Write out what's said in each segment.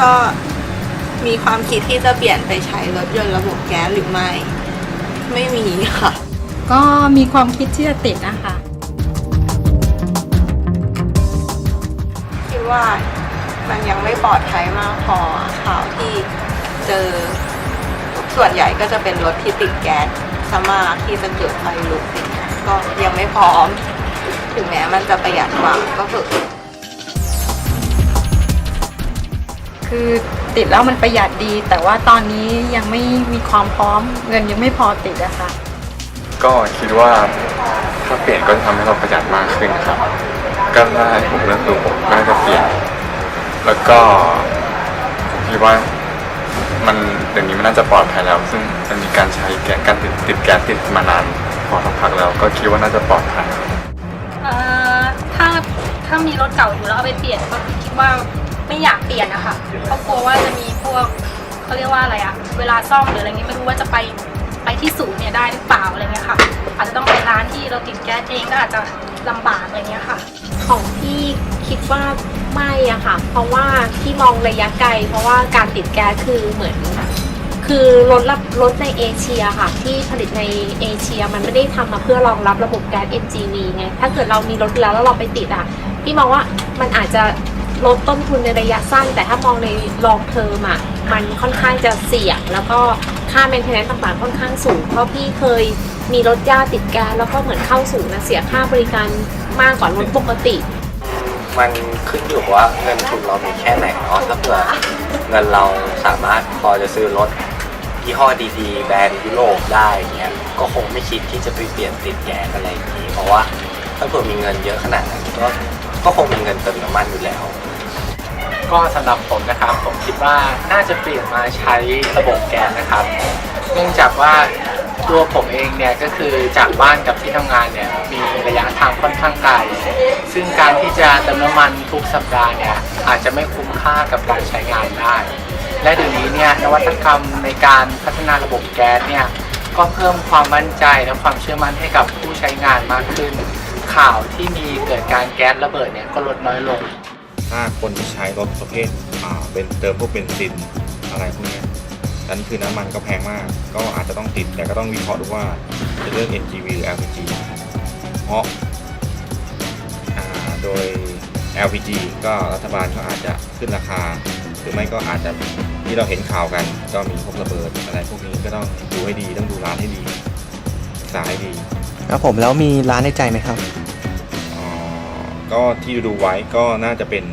ก็มีความคิดที่จะเปลี่ยนไปใช้รถยนต์ระบบแก๊สหรือไม่ ไม่มีค่ะ ก็มีความคิดที่จะติดนะคะ คิดว่ามันยังไม่ปลอดภัยมากพอข่าวที่เจอ ส่วนใหญ่ก็จะเป็นรถที่ติดแก๊สซะมากที่จะเกิดไฟลุกอย่างเงี้ยก็ยังไม่พร้อม ถึงแม้มันจะประหยัดกว่าก็เถอ คือติดแล้วมันประหยัดดี แต่ว่าตอนนี้ยังไม่มีความพร้อม เงินยังไม่พอติดอะค่ะ ก็คิดว่าถ้าเปลี่ยนก็จะทำให้เราประหยัดมากขึ้นครับก็ถ้าให้ผมเลือกดูผมก็จะเปลี่ยน แล้วก็ผมคิดว่ามันเดี๋ยวนี้มันน่าจะปลอดภัยแล้ว ซึ่งมันมีการใช้แก๊สการติดติดแก๊สติดมานานพอสักพักแล้วก็คิดว่าน่าจะปลอดภัย เอ่อถ้าถ้ามีรถเก่าอยู่แล้วเอาไปเปลี่ยนก็คิดว่า ไม่อยากเปลี่ยนนะคะเพราะกลัวว่าจะมีพวกเขาเรียกว่าอะไรอะเวลาซ่อมหรืออะไรเงี้ยไม่รู้ว่าจะไปไปที่ศูนย์เนี่ยได้หรือเปล่าอะไรเงี้ยค่ะ อาจจะต้องไปร้านที่เราติดแก๊สเองก็อาจจะลำบากอะไรเงี้ยค่ะ ของพี่คิดว่าไม่อะค่ะ เพราะว่าพี่มองระยะไกล เพราะว่าการติดแก๊สคือเหมือน คือรถรับรถในเอเชียค่ะ ที่ผลิตในเอเชียมันไม่ได้ทำมาเพื่อรองรับระบบแก๊ส NGV ไงถ้าเกิดเรามีรถแล้วแล้วเราไปติดอะพี่มองว่ามันอาจจะ ลดต้นทุนในระยะสั้น แต่ถ้ามองใน long term อะมันค่อนข้างจะเสี่ยง แล้วก็ค่า maintenance ต่างๆค่อนข้างสูง เพราะพี่เคยมีรถย่าติดแก๊สแล้วก็เหมือนเข้าศูนย์นะเสียค่าบริการมากกว่ารถปกติ มันขึ้นอยู่ว่าเงินทุนเรามีแค่ไหนเนาะถ้าเผื่อเงินเราสามารถพอจะซื้อรถยี่ห้อดีๆ แบรนด์ยุโรปได้เงี้ยก็คงไม่คิดที่จะไปเปลี่ยนติดแก๊สอะไรอย่างนี้เพราะว่าถ้าเผื่อมีเงินเยอะขนาดนั้นก็ ก็คงมีเงินเติมน้ำมันอยู่แล้ว ก็สำหรับผมนะครับ ผมคิดว่าน่าจะเปลี่ยนมาใช้ระบบแก๊สนะครับ เนื่องจากว่าตัวผมเองเนี่ยก็คือจากบ้านกับที่ทำงานเนี่ยมีระยะทางค่อนข้างไกล ซึ่งการที่จะเติมน้ำมันทุกสัปดาห์เนี่ยอาจจะไม่คุ้มค่ากับการใช้งานได้ และเดี๋ยวนี้เนี่ยนวัตกรรมในการพัฒนาระบบแก๊สเนี่ยก็เพิ่มความมั่นใจและความเชื่อมั่นให้กับผู้ใช้งานมากขึ้น ข่าวที่มีเกิดการแก๊สระเบิดเนี่ยก็ลดน้อยลง ถ้าคนที่ใช้รถประเภทอ่าเป็นเติมพวกเบนซินอะไรพวกเนี้ยอันนี้คือน้ำมันก็แพงมาก ก็อาจจะต้องติดแต่ก็ต้องวิเคราะห์ดูว่าจะเลือก NGV หรือ LPG เพราะอ่าโดย LPG ก็รัฐบาลก็อาจจะขึ้นราคา หรือไม่ก็อาจจะที่เราเห็นข่าวกัน ก็มีพวกระเบิดอะไรพวกนี้ก็ต้องดูให้ดีต้องดูร้านให้ดี ศึกษาให้ดีครับผมแล้วมีร้านในใจไหมครับอ๋อก็ที่ดูไว้ก็น่าจะเป็น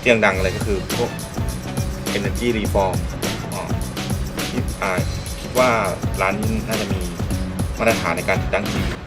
ที่ดังๆเลยก็คือพวก Energy Reform อ๋อที่อ่าคิดว่าร้านนี้น่าจะมีมาตรฐานในการติดตั้งที่ดี